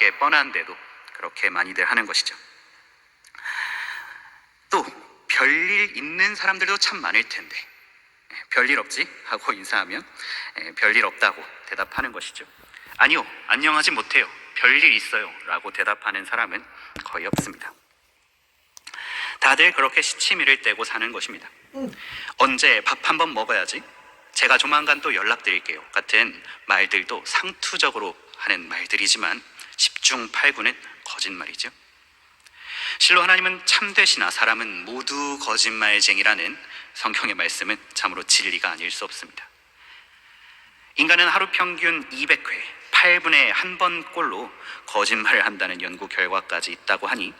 게 뻔한데도 그렇게 많이들 하는 것이죠. 또 별일 있는 사람들도 참 많을 텐데 예, 별일 없지 하고 인사하면 예, 별일 없다고 대답하는 것이죠. 아니요, 안녕하지 못해요. 별일 있어요. 라고 대답하는 사람은 거의 없습니다. 다들 그렇게 시치미를 떼고 사는 것입니다. 언제 밥 한 번 먹어야지? 제가 조만간 또 연락드릴게요. 같은 말들도 상투적으로 하는 말들이지만 10중 8구는 거짓말이죠. 실로 하나님은 참되시나 사람은 모두 거짓말쟁이라는 성경의 말씀은 참으로 진리가 아닐 수 없습니다. 인간은 하루 평균 200회, 8분의 한 번 꼴로 거짓말을 한다는 연구 결과까지 있다고 하니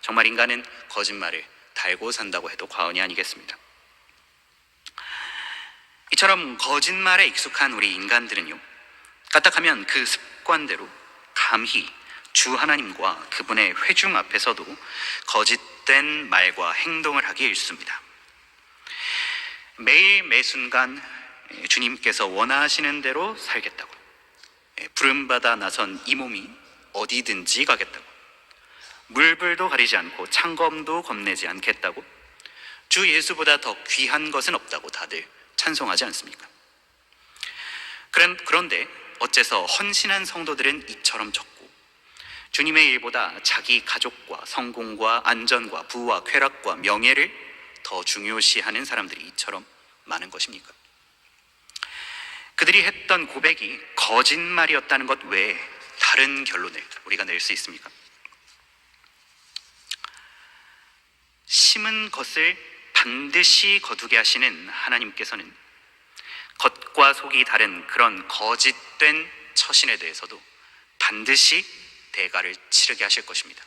정말 인간은 거짓말을 달고 산다고 해도 과언이 아니겠습니다. 이처럼 거짓말에 익숙한 우리 인간들은요, 까딱하면 그 습관대로 감히 주 하나님과 그분의 회중 앞에서도 거짓된 말과 행동을 하기 일쑤입니다. 매일 매순간 주님께서 원하시는 대로 살겠다고 부름받아 나선 이 몸이 어디든지 가겠다고 물불도 가리지 않고 창검도 겁내지 않겠다고 주 예수보다 더 귀한 것은 없다고 다들 찬송하지 않습니까? 그런, 그런데 어째서 헌신한 성도들은 이처럼 적고 주님의 일보다 자기 가족과 성공과 안전과 부와 쾌락과 명예를 더 중요시하는 사람들이 이처럼 많은 것입니까? 그들이 했던 고백이 거짓말이었다는 것 외에 다른 결론을 우리가 낼 수 있습니까? 심은 것을 반드시 거두게 하시는 하나님께서는 겉과 속이 다른 그런 거짓 된 처신에 대해서도 반드시 대가를 치르게 하실 것입니다.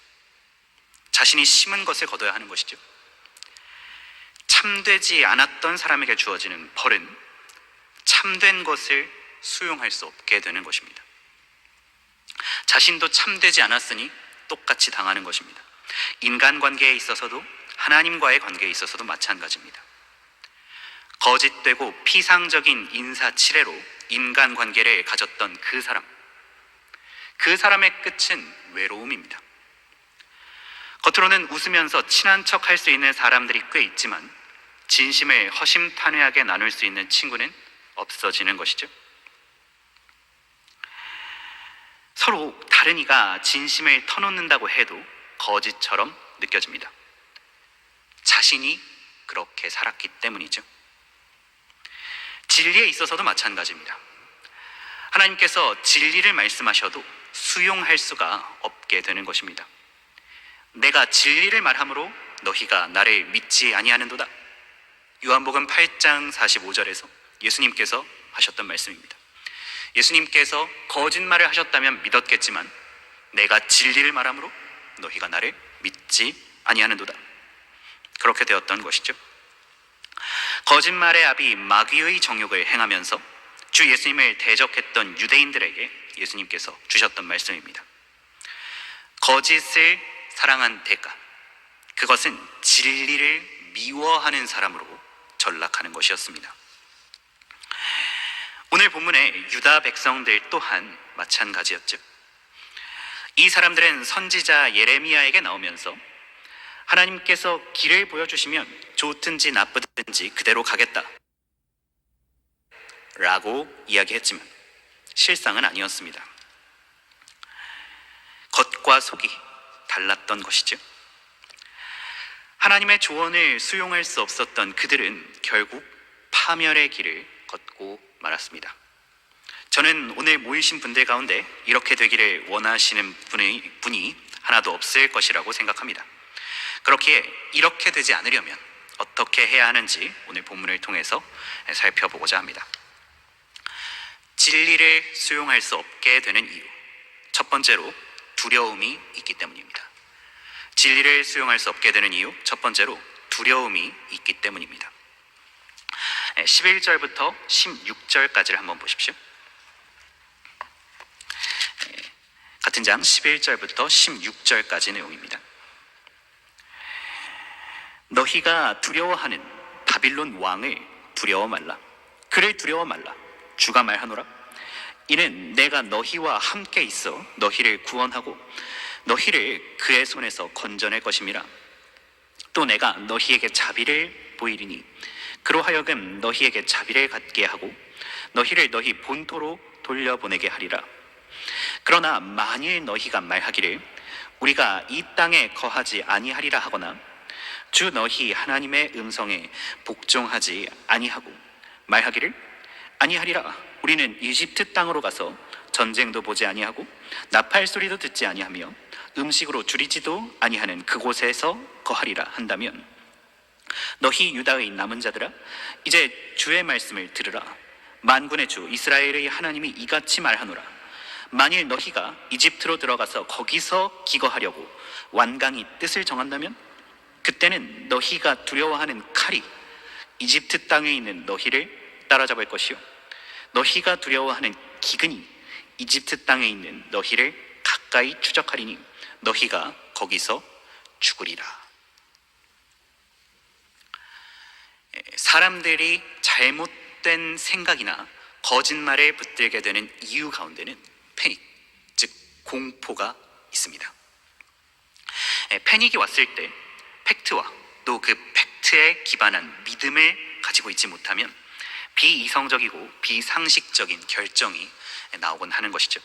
자신이 심은 것을 거둬야 하는 것이죠. 참되지 않았던 사람에게 주어지는 벌은 참된 것을 수용할 수 없게 되는 것입니다. 자신도 참되지 않았으니 똑같이 당하는 것입니다. 인간관계에 있어서도 하나님과의 관계에 있어서도 마찬가지입니다. 거짓되고 피상적인 인사 치레로 인간관계를 가졌던 그 사람, 그 사람의 끝은 외로움입니다. 겉으로는 웃으면서 친한 척 할 수 있는 사람들이 꽤 있지만 진심을 허심탄회하게 나눌 수 있는 친구는 없어지는 것이죠. 서로 다른 이가 진심을 터놓는다고 해도 거짓처럼 느껴집니다. 자신이 그렇게 살았기 때문이죠. 진리에 있어서도 마찬가지입니다. 하나님께서 진리를 말씀하셔도 수용할 수가 없게 되는 것입니다. 내가 진리를 말함으로 너희가 나를 믿지 아니하는도다. 요한복음 8장 45절에서 예수님께서 하셨던 말씀입니다. 예수님께서 거짓말을 하셨다면 믿었겠지만 내가 진리를 말함으로 너희가 나를 믿지 아니하는도다. 그렇게 되었던 것이죠. 거짓말의 아비 마귀의 정욕을 행하면서 주 예수님을 대적했던 유대인들에게 예수님께서 주셨던 말씀입니다. 거짓을 사랑한 대가, 그것은 진리를 미워하는 사람으로 전락하는 것이었습니다. 오늘 본문의 유다 백성들 또한 마찬가지였죠. 이 사람들은 선지자 예레미야에게 나오면서 하나님께서 길을 보여주시면 좋든지 나쁘든지 그대로 가겠다. 라고 이야기했지만 실상은 아니었습니다. 겉과 속이 달랐던 것이죠. 하나님의 조언을 수용할 수 없었던 그들은 결국 파멸의 길을 걷고 말았습니다. 저는 오늘 모이신 분들 가운데 이렇게 되기를 원하시는 분이, 하나도 없을 것이라고 생각합니다. 그렇기에 이렇게 되지 않으려면 어떻게 해야 하는지 오늘 본문을 통해서 살펴보고자 합니다. 진리를 수용할 수 없게 되는 이유. 첫 번째로 두려움이 있기 때문입니다. 진리를 수용할 수 없게 되는 이유. 첫 번째로 두려움이 있기 때문입니다. 11절부터 16절까지를 한번 보십시오. 같은 장 11절부터 16절까지 내용입니다. 너희가 두려워하는 바빌론 왕을 두려워 말라. 그를 두려워 말라. 주가 말하노라. 이는 내가 너희와 함께 있어 너희를 구원하고 너희를 그의 손에서 건져낼 것임이라. 또 내가 너희에게 자비를 보이리니 그로 하여금 너희에게 자비를 갖게 하고 너희를 너희 본토로 돌려보내게 하리라. 그러나 만일 너희가 말하기를 우리가 이 땅에 거하지 아니하리라 하거나 주 너희 하나님의 음성에 복종하지 아니하고 말하기를 아니하리라. 우리는 이집트 땅으로 가서 전쟁도 보지 아니하고 나팔 소리도 듣지 아니하며 음식으로 줄이지도 아니하는 그곳에서 거하리라 한다면 너희 유다의 남은 자들아 이제 주의 말씀을 들으라. 만군의 주 이스라엘의 하나님이 이같이 말하노라. 만일 너희가 이집트로 들어가서 거기서 기거하려고 완강히 뜻을 정한다면 그때는 너희가 두려워하는 칼이 이집트 땅에 있는 너희를 따라잡을 것이요 너희가 두려워하는 기근이 이집트 땅에 있는 너희를 가까이 추적하리니 너희가 거기서 죽으리라. 에, 사람들이 잘못된 생각이나 거짓말에 붙들게 되는 이유 가운데는 패닉, 즉 공포가 있습니다. 에, 패닉이 왔을 때 팩트와 또 그 팩트에 기반한 믿음을 가지고 있지 못하면 비이성적이고 비상식적인 결정이 나오곤 하는 것이죠.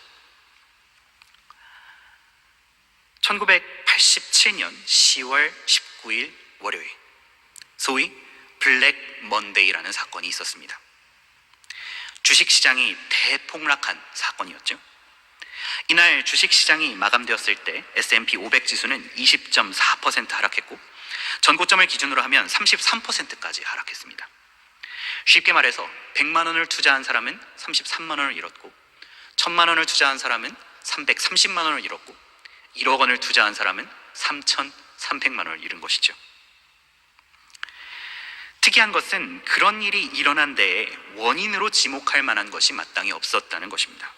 1987년 10월 19일 월요일, 소위 블랙 먼데이라는 사건이 있었습니다. 주식시장이 대폭락한 사건이었죠. 이날 주식시장이 마감되었을 때 S&P 500 지수는 20.4% 하락했고 전고점을 기준으로 하면 33%까지 하락했습니다. 쉽게 말해서 100만 원을 투자한 사람은 33만 원을 잃었고 1000만 원을 투자한 사람은 330만 원을 잃었고 1억 원을 투자한 사람은 3,300만 원을 잃은 것이죠. 특이한 것은 그런 일이 일어난 데에 원인으로 지목할 만한 것이 마땅히 없었다는 것입니다.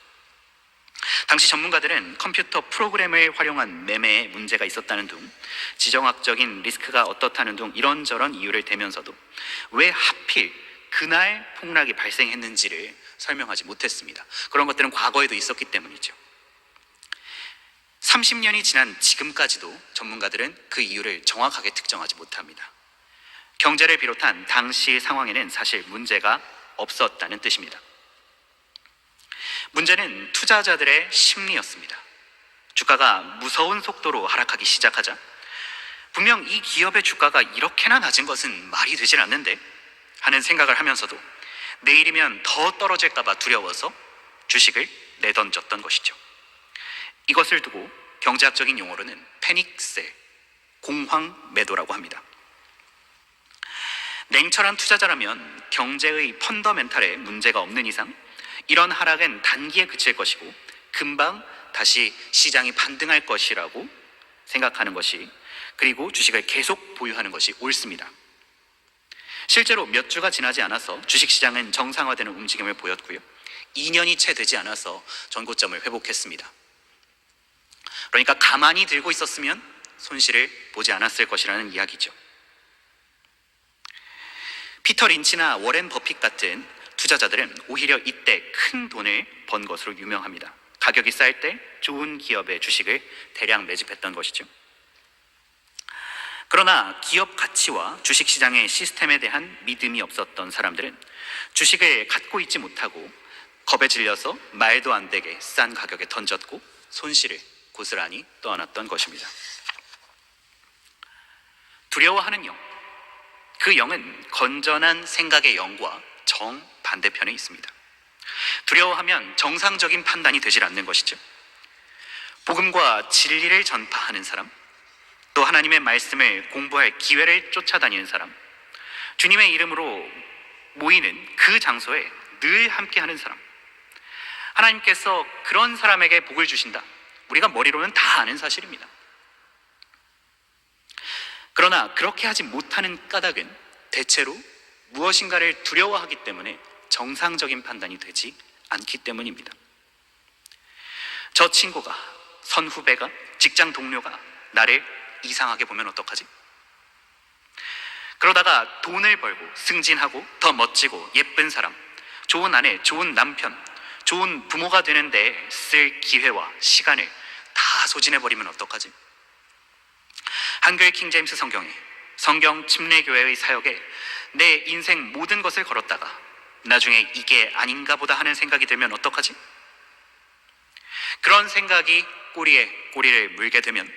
당시 전문가들은 컴퓨터 프로그램을 활용한 매매에 문제가 있었다는 둥, 지정학적인 리스크가 어떻다는 둥 이런저런 이유를 대면서도 왜 하필 그날 폭락이 발생했는지를 설명하지 못했습니다. 그런 것들은 과거에도 있었기 때문이죠. 30년이 지난 지금까지도 전문가들은 그 이유를 정확하게 특정하지 못합니다. 경제를 비롯한 당시 상황에는 사실 문제가 없었다는 뜻입니다. 문제는 투자자들의 심리였습니다. 주가가 무서운 속도로 하락하기 시작하자 분명 이 기업의 주가가 이렇게나 낮은 것은 말이 되질 않는데 하는 생각을 하면서도 내일이면 더 떨어질까봐 두려워서 주식을 내던졌던 것이죠. 이것을 두고 경제학적인 용어로는 패닉셀, 공황 매도라고 합니다. 냉철한 투자자라면 경제의 펀더멘탈에 문제가 없는 이상 이런 하락은 단기에 그칠 것이고 금방 다시 시장이 반등할 것이라고 생각하는 것이 그리고 주식을 계속 보유하는 것이 옳습니다. 실제로 몇 주가 지나지 않아서 주식시장은 정상화되는 움직임을 보였고요. 2년이 채 되지 않아서 전고점을 회복했습니다. 그러니까 가만히 들고 있었으면 손실을 보지 않았을 것이라는 이야기죠. 피터 린치나 워렌 버핏 같은 투자자들은 오히려 이때 큰 돈을 번 것으로 유명합니다. 가격이 쌀 때 좋은 기업의 주식을 대량 매집했던 것이죠. 그러나 기업 가치와 주식 시장의 시스템에 대한 믿음이 없었던 사람들은 주식을 갖고 있지 못하고 겁에 질려서 말도 안 되게 싼 가격에 던졌고 손실을 고스란히 떠안았던 것입니다. 두려워하는 영. 그 영은 건전한 생각의 영과 정 반대편에 있습니다. 두려워하면 정상적인 판단이 되질 않는 것이죠. 복음과 진리를 전파하는 사람, 또 하나님의 말씀을 공부할 기회를 쫓아다니는 사람, 주님의 이름으로 모이는 그 장소에 늘 함께 하는 사람, 하나님께서 그런 사람에게 복을 주신다. 우리가 머리로는 다 아는 사실입니다. 그러나 그렇게 하지 못하는 까닭은 대체로 무엇인가를 두려워하기 때문에 정상적인 판단이 되지 않기 때문입니다. 저 친구가, 선후배가, 직장 동료가 나를 이상하게 보면 어떡하지? 그러다가 돈을 벌고 승진하고 더 멋지고 예쁜 사람, 좋은 아내, 좋은 남편, 좋은 부모가 되는데 쓸 기회와 시간을 다 소진해버리면 어떡하지? 한글 킹제임스 성경에 성경 침례교회의 사역에 내 인생 모든 것을 걸었다가 나중에 이게 아닌가 보다 하는 생각이 들면 어떡하지? 그런 생각이 꼬리에 꼬리를 물게 되면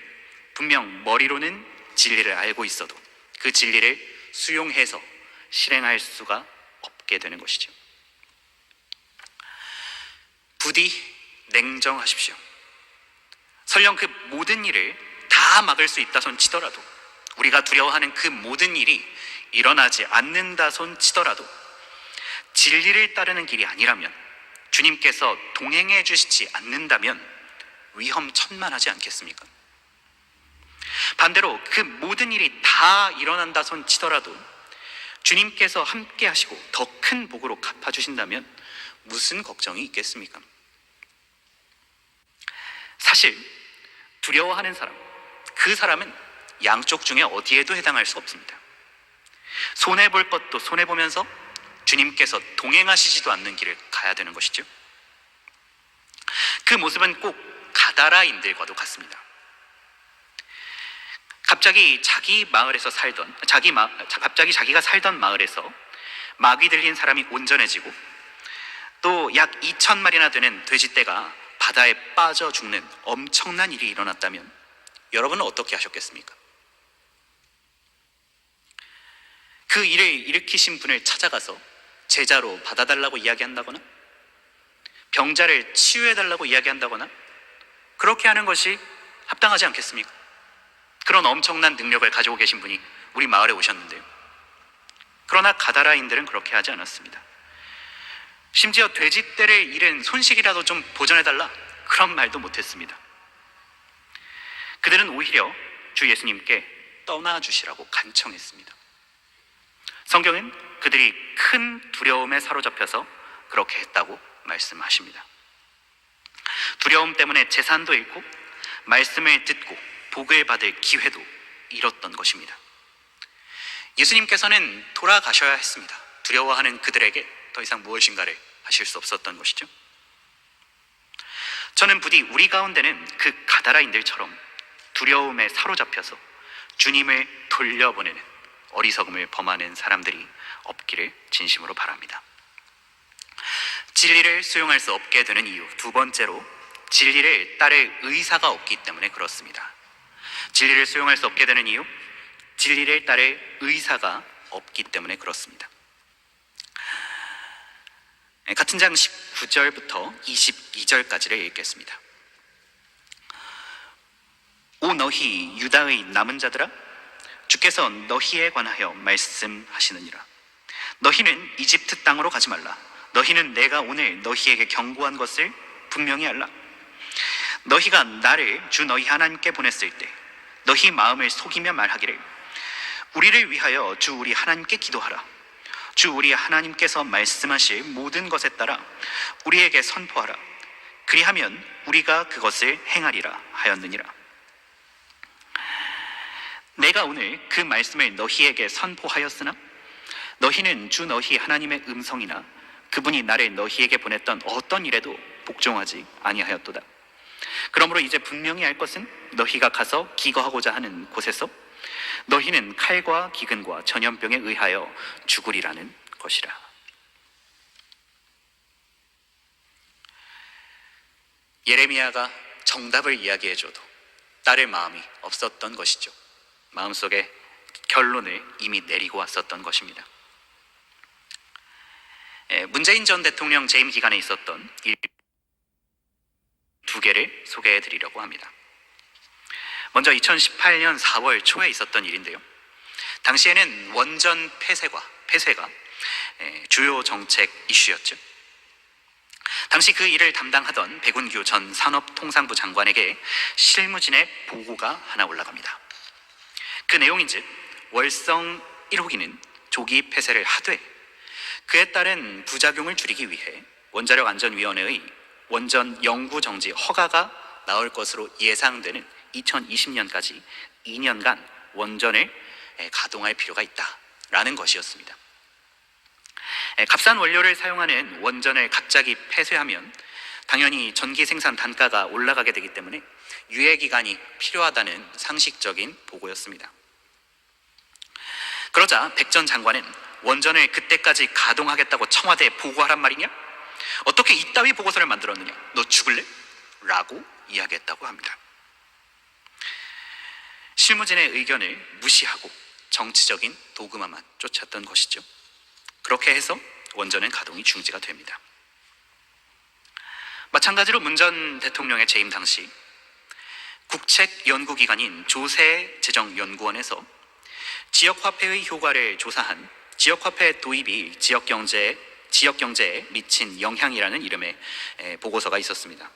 분명 머리로는 진리를 알고 있어도 그 진리를 수용해서 실행할 수가 없게 되는 것이죠. 부디 냉정하십시오. 설령 그 모든 일을 다 막을 수 있다 손 치더라도 우리가 두려워하는 그 모든 일이 일어나지 않는다 손 치더라도 진리를 따르는 길이 아니라면 주님께서 동행해 주시지 않는다면 위험천만하지 않겠습니까? 반대로 그 모든 일이 다 일어난다 손 치더라도 주님께서 함께 하시고 더 큰 복으로 갚아주신다면 무슨 걱정이 있겠습니까? 사실 두려워하는 사람, 그 사람은 양쪽 중에 어디에도 해당할 수 없습니다. 손해볼 것도 손해보면서 주님께서 동행하시지도 않는 길을 가야 되는 것이죠. 그 모습은 꼭 가다라인들과도 같습니다. 갑자기 자기 마을에서 살던 자기 마 갑자기 자기가 살던 마을에서 마귀 들린 사람이 온전해지고 또 약 2천 마리나 되는 돼지떼가 바다에 빠져 죽는 엄청난 일이 일어났다면 여러분은 어떻게 하셨겠습니까? 그 일을 일으키신 분을 찾아가서 제자로 받아달라고 이야기한다거나 병자를 치유해달라고 이야기한다거나 그렇게 하는 것이 합당하지 않겠습니까? 그런 엄청난 능력을 가지고 계신 분이 우리 마을에 오셨는데요. 그러나 가다라인들은 그렇게 하지 않았습니다. 심지어 돼지떼를 잃은 손식이라도 좀 보전해달라 그런 말도 못했습니다. 그들은 오히려 주 예수님께 떠나주시라고 간청했습니다. 성경은 그들이 큰 두려움에 사로잡혀서 그렇게 했다고 말씀하십니다. 두려움 때문에 재산도 잃고 말씀을 듣고 복을 받을 기회도 잃었던 것입니다. 예수님께서는 돌아가셔야 했습니다. 두려워하는 그들에게 더 이상 무엇인가를 하실 수 없었던 것이죠. 저는 부디 우리 가운데는 그 가다라인들처럼 두려움에 사로잡혀서 주님을 돌려보내는 어리석음을 범하는 사람들이 없기를 진심으로 바랍니다. 진리를 수용할 수 없게 되는 이유 두 번째로 진리를 따를 의사가 없기 때문에 그렇습니다. 진리를 수용할 수 없게 되는 이유 진리를 따를 의사가 없기 때문에 그렇습니다. 네, 같은 장 19절부터 22절까지를 읽겠습니다. 오 너희 유다의 남은 자들아 주께서 너희에 관하여 말씀하시느니라. 너희는 이집트 땅으로 가지 말라. 너희는 내가 오늘 너희에게 경고한 것을 분명히 알라. 너희가 나를 주 너희 하나님께 보냈을 때 너희 마음을 속이며 말하기를 우리를 위하여 주 우리 하나님께 기도하라. 주 우리 하나님께서 말씀하실 모든 것에 따라 우리에게 선포하라. 그리하면 우리가 그것을 행하리라 하였느니라 내가 오늘 그 말씀을 너희에게 선포하였으나 너희는 주 너희 하나님의 음성이나 그분이 나를 너희에게 보냈던 어떤 일에도 복종하지 아니하였도다. 그러므로 이제 분명히 알 것은 너희가 가서 기거하고자 하는 곳에서 너희는 칼과 기근과 전염병에 의하여 죽으리라는 것이라. 예레미야가 정답을 이야기해줘도 따를 마음이 없었던 것이죠. 마음속에 결론을 이미 내리고 왔었던 것입니다. 예, 문재인 전 대통령 재임 기간에 있었던 일 두 개를 소개해 드리려고 합니다. 먼저 2018년 4월 초에 있었던 일인데요. 당시에는 원전 폐쇄가, 폐쇄가 예, 주요 정책 이슈였죠. 당시 그 일을 담당하던 백운규 전 산업통상부 장관에게 실무진의 보고가 하나 올라갑니다. 그 내용인즉 월성 1호기는 조기 폐쇄를 하되 그에 따른 부작용을 줄이기 위해 원자력 안전위원회의 원전 영구 정지 허가가 나올 것으로 예상되는 2020년까지 2년간 원전을 가동할 필요가 있다라는 것이었습니다. 에, 값싼 원료를 사용하는 원전을 갑자기 폐쇄하면 당연히 전기 생산 단가가 올라가게 되기 때문에 유예 기간이 필요하다는 상식적인 보고였습니다. 그러자 백 전 장관은 원전을 그때까지 가동하겠다고 청와대에 보고하란 말이냐? 어떻게 이따위 보고서를 만들었느냐? 너 죽을래? 라고 이야기했다고 합니다. 실무진의 의견을 무시하고 정치적인 도구만만 쫓았던 것이죠. 그렇게 해서 원전은 가동이 중지가 됩니다. 마찬가지로 문 전 대통령의 재임 당시 국책 연구기관인 조세재정연구원에서 지역화폐의 효과를 조사한 지역화폐 도입이 지역 경제 지역 경제에 미친 영향이라는 이름의 에, 보고서가 있었습니다.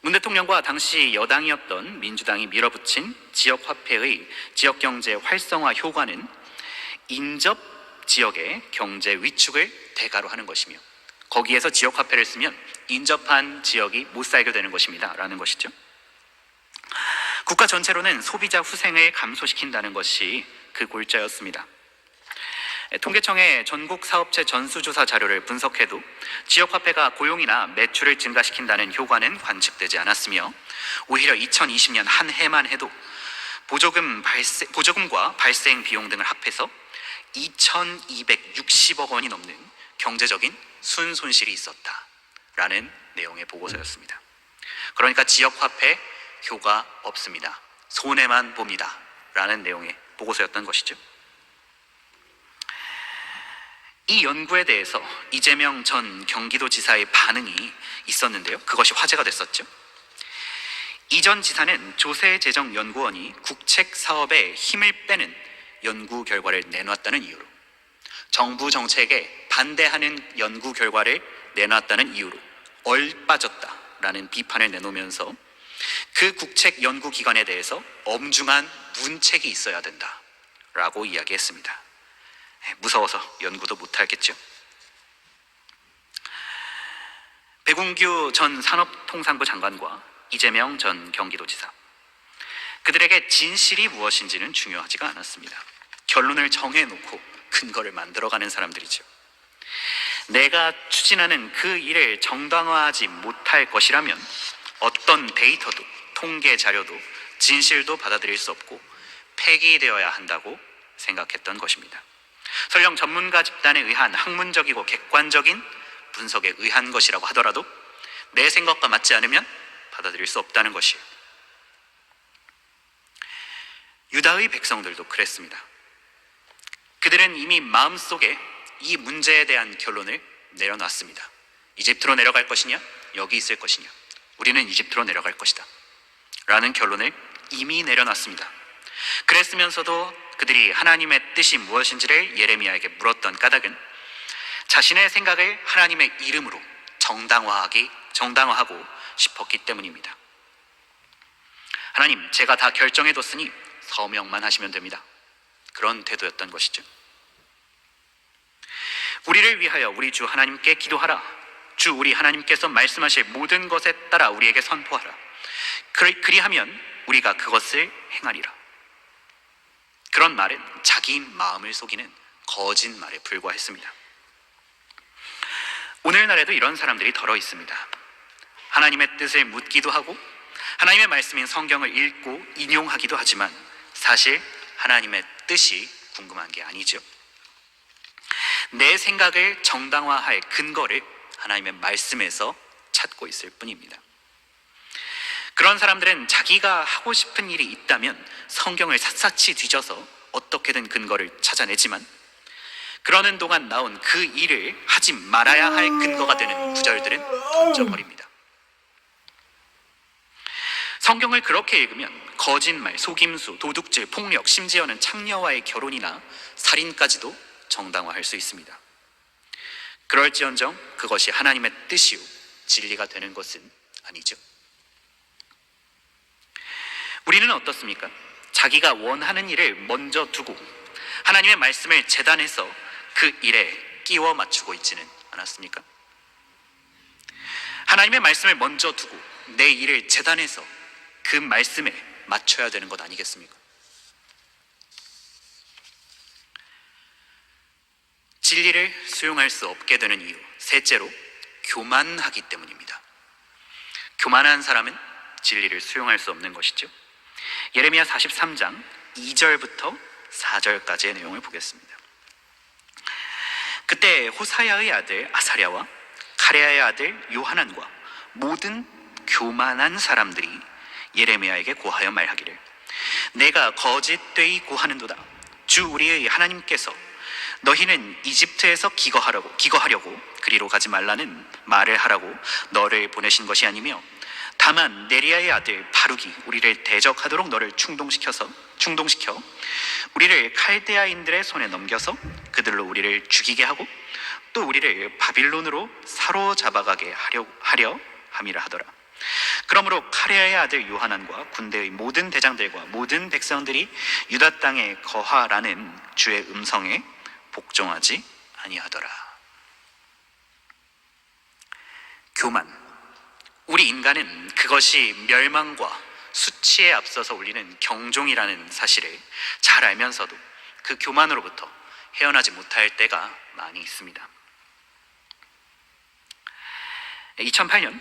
문 대통령과 당시 여당이었던 민주당이 밀어붙인 지역화폐의 지역 경제 활성화 효과는 인접 지역의 경제 위축을 대가로 하는 것이며 거기에서 지역화폐를 쓰면 인접한 지역이 못 살게 되는 것입니다. 라는 것이죠. 국가 전체로는 소비자 후생을 감소시킨다는 것이 그 골자였습니다. 통계청의 전국 사업체 전수조사 자료를 분석해도 지역화폐가 고용이나 매출을 증가시킨다는 효과는 관측되지 않았으며 오히려 2020년 한 해만 해도 보조금 발생, 보조금과 발생 비용 등을 합해서 2,260억 원이 넘는 경제적인 순 손실이 있었다라는 내용의 보고서였습니다. 그러니까 지역화폐 효과 없습니다. 손해만 봅니다. 라는 내용의 보고서였던 것이죠. 이 연구에 대해서 이재명 전 경기도지사의 반응이 있었는데요. 그것이 화제가 됐었죠. 이전 지사는 조세재정연구원이 국책 사업에 힘을 빼는 연구 결과를 내놨다는 이유로 정부 정책에 반대하는 연구 결과를 내놨다는 이유로 얼빠졌다라는 비판을 내놓으면서 그 국책 연구 기관에 대해서 엄중한 문책이 있어야 된다 라고 이야기했습니다. 무서워서 연구도 못하겠죠. 배궁규 전 산업통상부 장관과 이재명 전 경기도지사 그들에게 진실이 무엇인지는 중요하지가 않았습니다. 결론을 정해놓고 근거를 만들어가는 사람들이죠. 내가 추진하는 그 일을 정당화하지 못할 것이라면 어떤 데이터도 통계 자료도 진실도 받아들일 수 없고 폐기되어야 한다고 생각했던 것입니다. 설령 전문가 집단에 의한 학문적이고 객관적인 분석에 의한 것이라고 하더라도 내 생각과 맞지 않으면 받아들일 수 없다는 것이에요. 유다의 백성들도 그랬습니다. 그들은 이미 마음속에 이 문제에 대한 결론을 내려놨습니다. 이집트로 내려갈 것이냐? 여기 있을 것이냐? 우리는 이집트로 내려갈 것이다. 라는 결론을 이미 내려놨습니다. 그랬으면서도 그들이 하나님의 뜻이 무엇인지를 예레미야에게 물었던 까닭은 자신의 생각을 하나님의 이름으로 정당화하기 정당화하고 싶었기 때문입니다. 하나님, 제가 다 결정해뒀으니 서명만 하시면 됩니다. 그런 태도였던 것이죠. 우리를 위하여 우리 주 하나님께 기도하라. 주 우리 하나님께서 말씀하실 모든 것에 따라 우리에게 선포하라. 그리, 그리하면 우리가 그것을 행하리라. 그런 말은 자기 마음을 속이는 거짓말에 불과했습니다. 오늘날에도 이런 사람들이 덜어 있습니다. 하나님의 뜻을 묻기도 하고 하나님의 말씀인 성경을 읽고 인용하기도 하지만 사실 하나님의 뜻이 궁금한 게 아니죠. 내 생각을 정당화할 근거를 하나님의 말씀에서 찾고 있을 뿐입니다. 그런 사람들은 자기가 하고 싶은 일이 있다면 성경을 샅샅이 뒤져서 어떻게든 근거를 찾아내지만 그러는 동안 나온 그 일을 하지 말아야 할 근거가 되는 구절들은 던져버립니다. 성경을 그렇게 읽으면 거짓말, 속임수, 도둑질, 폭력, 심지어는 창녀와의 결혼이나 살인까지도 정당화할 수 있습니다. 그럴지언정 그것이 하나님의 뜻이요 진리가 되는 것은 아니죠. 우리는 어떻습니까? 자기가 원하는 일을 먼저 두고 하나님의 말씀을 재단해서 그 일에 끼워 맞추고 있지는 않았습니까? 하나님의 말씀을 먼저 두고 내 일을 재단해서 그 말씀에 맞춰야 되는 것 아니겠습니까? 진리를 수용할 수 없게 되는 이유. 셋째로 교만하기 때문입니다. 교만한 사람은 진리를 수용할 수 없는 것이죠. 예레미야 43장 2절부터 4절까지의 내용을 보겠습니다. 그때 호사야의 아들 아사랴와 카레아의 아들 요하난과 모든 교만한 사람들이 예레미야에게 고하여 말하기를 내가 거짓되이 고하는도다 주 우리의 하나님께서 너희는 이집트에서 기거하려고 기거하려고 그리로 가지 말라는 말을 하라고 너를 보내신 것이 아니며 다만 네리아의 아들 바룩이 우리를 대적하도록 너를 충동시켜서 충동시켜 우리를 칼데아인들의 손에 넘겨서 그들로 우리를 죽이게 하고 또 우리를 바빌론으로 사로잡아가게 하려 하려 함이라 하더라. 그러므로 카레아의 아들 요하난과 군대의 모든 대장들과 모든 백성들이 유다 땅에 거하라는 주의 음성에 복종하지 아니하더라. 교만. 우리 인간은 그것이 멸망과 수치에 앞서서 울리는 경종이라는 사실을 잘 알면서도 그 교만으로부터 헤어나지 못할 때가 많이 있습니다. 2008년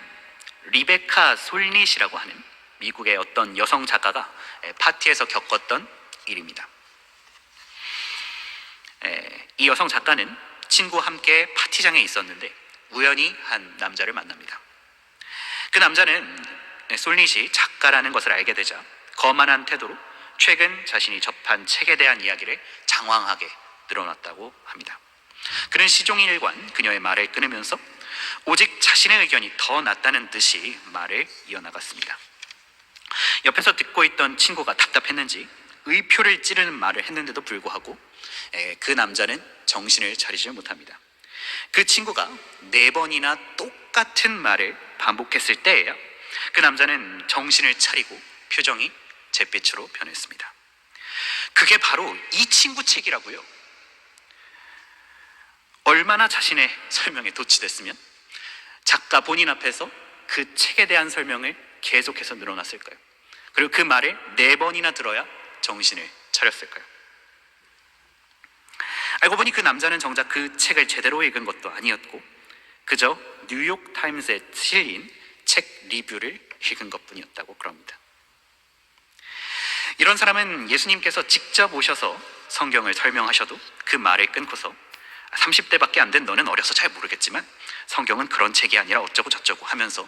리베카 솔닛이라고 하는 미국의 어떤 여성 작가가 파티에서 겪었던 일입니다. 에, 이 여성 작가는 친구와 함께 파티장에 있었는데 우연히 한 남자를 만납니다. 그 남자는 솔닛이 작가라는 것을 알게 되자 거만한 태도로 최근 자신이 접한 책에 대한 이야기를 장황하게 늘어놨다고 합니다. 그는 시종일관 그녀의 말을 끊으면서 오직 자신의 의견이 더 낫다는 듯이 말을 이어나갔습니다. 옆에서 듣고 있던 친구가 답답했는지 의표를 찌르는 말을 했는데도 불구하고 에, 그 남자는 정신을 차리지 못합니다. 그 친구가 네 번이나 똑같은 말을 반복했을 때에야 그 남자는 정신을 차리고 표정이 잿빛으로 변했습니다. 그게 바로 이 친구 책이라고요. 얼마나 자신의 설명에 도취됐으면 작가 본인 앞에서 그 책에 대한 설명을 계속해서 늘어났을까요? 그리고 그 말을 네 번이나 들어야 정신을 차렸을까요? 알고 보니 그 남자는 정작 그 책을 제대로 읽은 것도 아니었고 그저 뉴욕 타임스에 실린 책 리뷰를 읽은 것뿐이었다고 그럽니다. 이런 사람은 예수님께서 직접 오셔서 성경을 설명하셔도 그 말을 끊고서 30대밖에 안 된 너는 어려서 잘 모르겠지만 성경은 그런 책이 아니라 어쩌고 저쩌고 하면서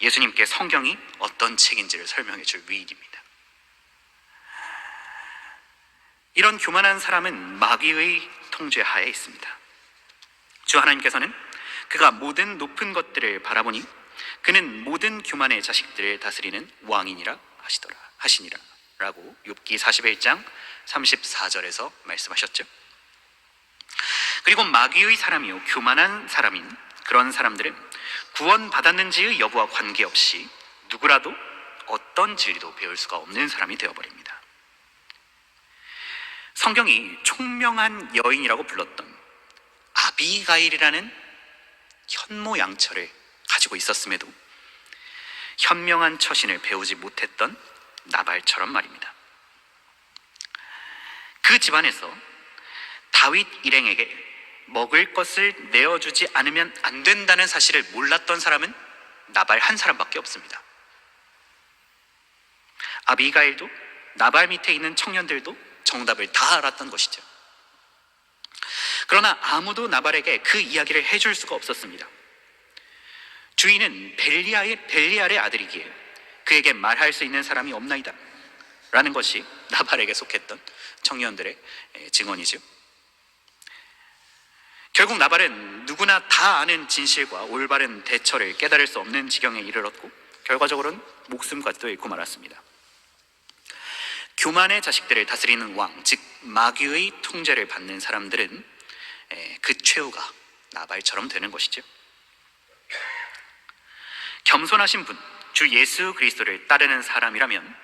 예수님께 성경이 어떤 책인지를 설명해 줄 위인입니다. 이런 교만한 사람은 마귀의 통제 하에 있습니다. 주 하나님께서는 그가 모든 높은 것들을 바라보니 그는 모든 교만의 자식들을 다스리는 왕이니라 하시더라 하시니라라고 욥기 41장 34절에서 말씀하셨죠. 그리고 마귀의 사람이요 교만한 사람인 그런 사람들은 구원 받았는지의 여부와 관계없이 누구라도 어떤 진리도 배울 수가 없는 사람이 되어버립니다. 성경이 총명한 여인이라고 불렀던 아비가일이라는 현모양처를 가지고 있었음에도 현명한 처신을 배우지 못했던 나발처럼 말입니다. 그 집안에서 다윗 일행에게 먹을 것을 내어주지 않으면 안 된다는 사실을 몰랐던 사람은 나발 한 사람밖에 없습니다. 아비가일도 나발 밑에 있는 청년들도 정답을 다 알았던 것이죠. 그러나 아무도 나발에게 그 이야기를 해줄 수가 없었습니다. 주인은 벨리아의 벨리알의 아들이기에 그에게 말할 수 있는 사람이 없나이다. 라는 것이 나발에게 속했던 청년들의 증언이죠. 결국 나발은 누구나 다 아는 진실과 올바른 대처를 깨달을 수 없는 지경에 이르렀고 결과적으로는 목숨까지도 잃고 말았습니다. 교만의 자식들을 다스리는 왕, 즉 마귀의 통제를 받는 사람들은 그 최후가 나발처럼 되는 것이죠. 겸손하신 분, 주 예수 그리스도를 따르는 사람이라면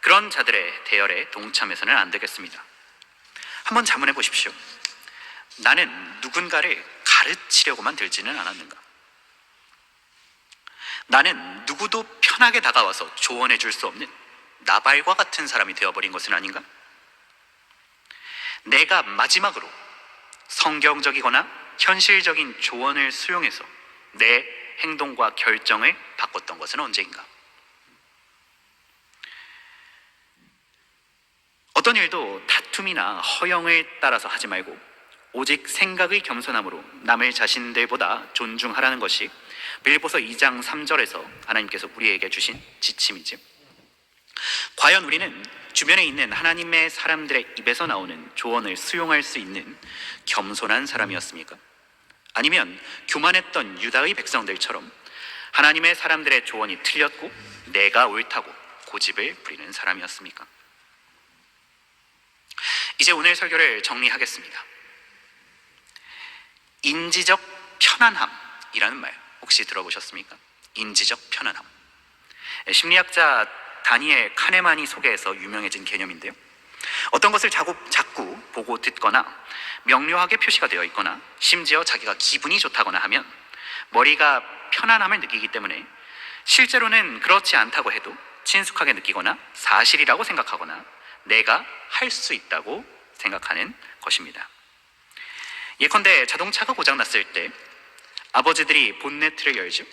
그런 자들의 대열에 동참해서는 안 되겠습니다. 한번 자문해 보십시오. 나는 누군가를 가르치려고만 들지는 않았는가? 나는 누구도 편하게 다가와서 조언해 줄 수 없는 나발과 같은 사람이 되어버린 것은 아닌가? 내가 마지막으로 성경적이거나 현실적인 조언을 수용해서 내 행동과 결정을 바꿨던 것은 언제인가? 어떤 일도 다툼이나 허영을 따라서 하지 말고 오직 생각의 겸손함으로 남을 자신들보다 존중하라는 것이 빌립보서 2장 3절에서 하나님께서 우리에게 주신 지침이지. 과연 우리는 주변에 있는 하나님의 사람들의 입에서 나오는 조언을 수용할 수 있는 겸손한 사람이었습니까? 아니면 교만했던 유다의 백성들처럼 하나님의 사람들의 조언이 틀렸고 내가 옳다고 고집을 부리는 사람이었습니까? 이제 오늘 설교를 정리하겠습니다. 인지적 편안함이라는 말 혹시 들어보셨습니까? 인지적 편안함. 심리학자 다니엘 카네만이 소개해서 유명해진 개념인데요. 어떤 것을 자꾸, 자꾸 보고 듣거나 명료하게 표시가 되어 있거나 심지어 자기가 기분이 좋다거나 하면 머리가 편안함을 느끼기 때문에 실제로는 그렇지 않다고 해도 친숙하게 느끼거나 사실이라고 생각하거나 내가 할 수 있다고 생각하는 것입니다. 예컨대 자동차가 고장났을 때 아버지들이 본네트를 열죠.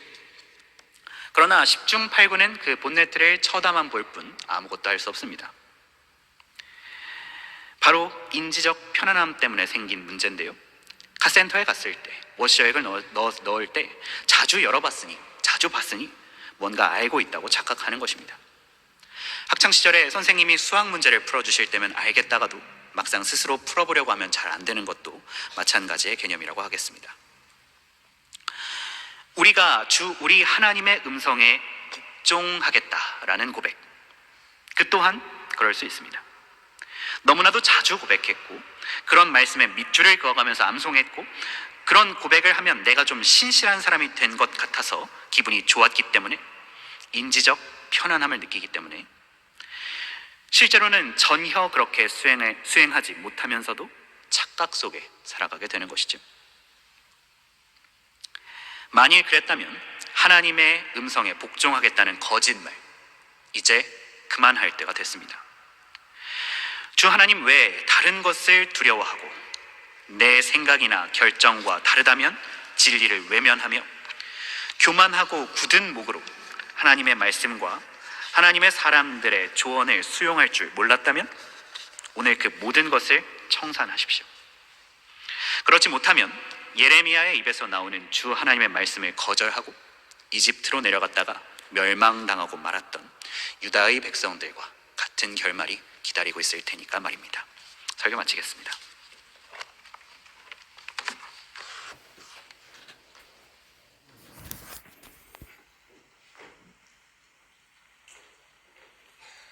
그러나 10중 8구는 그 본네트를 쳐다만 볼 뿐 아무것도 할 수 없습니다. 바로 인지적 편안함 때문에 생긴 문제인데요. 카센터에 갔을 때 워시액을 넣어, 넣어, 넣을 때 자주 열어봤으니 자주 봤으니 뭔가 알고 있다고 착각하는 것입니다. 학창 시절에 선생님이 수학 문제를 풀어주실 때면 알겠다가도 막상 스스로 풀어보려고 하면 잘 안 되는 것도 마찬가지의 개념이라고 하겠습니다. 우리가 주 우리 하나님의 음성에 복종하겠다라는 고백. 그 또한 그럴 수 있습니다. 너무나도 자주 고백했고 그런 말씀에 밑줄을 그어가면서 암송했고 그런 고백을 하면 내가 좀 신실한 사람이 된 것 같아서 기분이 좋았기 때문에 인지적 편안함을 느끼기 때문에 실제로는 전혀 그렇게 수행해, 수행하지 못하면서도 착각 속에 살아가게 되는 것이죠. 만일 그랬다면 하나님의 음성에 복종하겠다는 거짓말, 이제 그만할 때가 됐습니다. 주 하나님 외에 다른 것을 두려워하고 내 생각이나 결정과 다르다면 진리를 외면하며 교만하고 굳은 목으로 하나님의 말씀과 하나님의 사람들의 조언을 수용할 줄 몰랐다면 오늘 그 모든 것을 청산하십시오. 그렇지 못하면 예레미야의 입에서 나오는 주 하나님의 말씀을 거절하고 이집트로 내려갔다가 멸망당하고 말았던 유다의 백성들과 같은 결말이 기다리고 있을 테니까 말입니다. 설교 마치겠습니다.